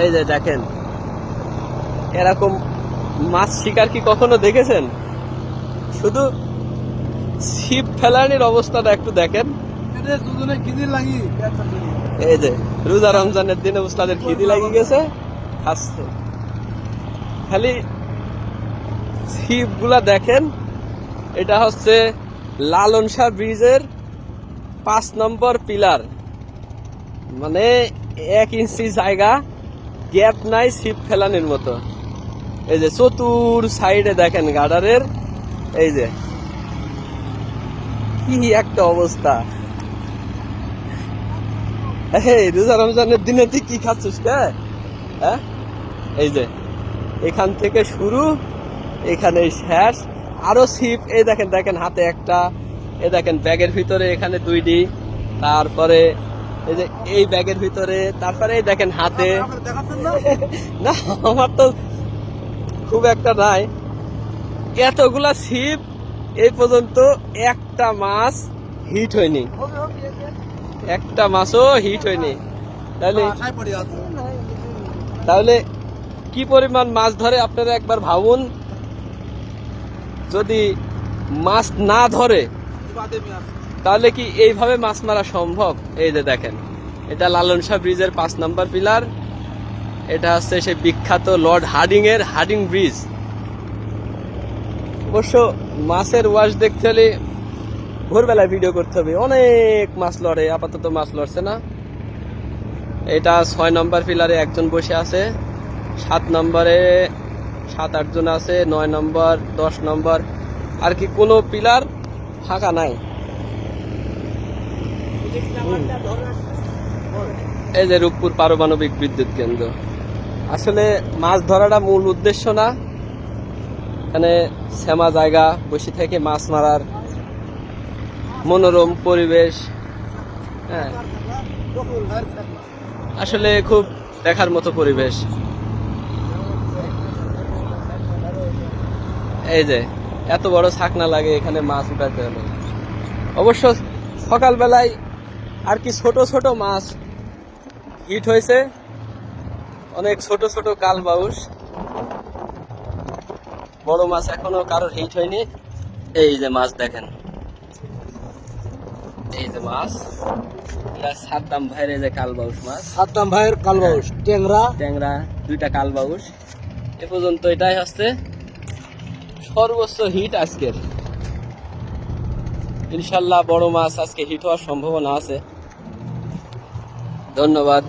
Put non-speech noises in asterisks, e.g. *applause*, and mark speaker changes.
Speaker 1: এই যে দেখেন এরকম মাছ শিকার কি কখনো দেখেছেন? শুধু ছিপ ফেলানির অবস্থাটা একটু দেখেন। এই যে রোজা রমজানের দিনে উস্তাদের খিদি লাগি গেছে খাচ্ছে। খালি ছিপগুলা দেখেন এটা হচ্ছে লালন শাহ ব্রিজের পাঁচ নম্বর পিলার। মানে এক ইঞ্চি জায়গা। গ্যাপ নাই ছিপ ফেলানির মতো। এই যে চতুর সাইডে দেখেন গার্ডারের এই যে। কি একটা অবস্থা। এই রোজা রমজানের দিনে তুই কি খাচ্ছিস হ্যাঁ? এই যে, এখান থেকে শুরু এখানে শেষ। আরও ছিপ এই দেখেন দেখেন হাতে একটা, এই দেখেন ব্যাগের ভিতরে এখানে দুইটি, তারপরে এই যে এই ব্যাগের ভিতরে তারপরে দেখেন হাতে। *laughs* না? আমার তো খুব একটা নাই। এতগুলা ছিপ এই পর্যন্ত একটা মাছ হিট হয়নি। একটা মাছও হিট হয়নি। তাহলে তাহলে কি পরিমাণ মাছ ধরে আপনারা একবার ভাবুন? যদি মাছ না ধরে তাহলে কি এইভাবে মাছ মারা সম্ভব? এই যে দেখেন, এটা লালন ব্রিজের পাঁচ নাম্বার পিলার। এটা হচ্ছে সেই বিখ্যাত লর্ড হার্ডিং এর হার্ডিং ব্রিজ। অবশ্য মাছের ওয়াশ দেখতে হলে ভোরবেলায় ভিডিও করতে হবে। অনেক মাছ লড়ে, আপাতত মাছ লড়ছে না। এটা ছয় নম্বর পিলারে একজন বসে আছে। সাত নম্বরে সাত আটজন আছে, নয় নম্বর, দশ নম্বর। আর কি কোনো পিলার ফাঁকা নাই। এই যে রূপপুর পারমাণবিক বিদ্যুৎ কেন্দ্র। আসলে মাছ ধরাটা মূল উদ্দেশ্য না। এখানে শ্যামা জায়গা, বসে থেকে মাছ মারার মনোরম পরিবেশ। হ্যাঁ। আসলে খুব দেখার মতো পরিবেশ। এই যে, এত বড় ছাকনা লাগে এখানে মাছ উঠাতে হলে। অবশ্য সকালবেলায় আর কি ছোট ছোট মাছ হিট হয়েছে। অনেক ছোট ছোট কাল বাউস বড় মাছ এখনও কারোর হিট হয়নি। এই যে মাছ দেখেন। এই যে মাছ। এটা সাদ্দাম ভাইয়ের এই যে কালবাউস মাছ।
Speaker 2: সাদ্দাম ভাইয়ের কালবাউস ট্যাংরা।
Speaker 1: ট্যাংরা দুইটা কালবাউস এ পর্যন্ত এটাই হচ্ছে সর্বোচ্চ হিট আজকের। ইনশাল্লাহ বড় মাছ আজকে হিট হওয়ার সম্ভাবনা আছে। ধন্যবাদ।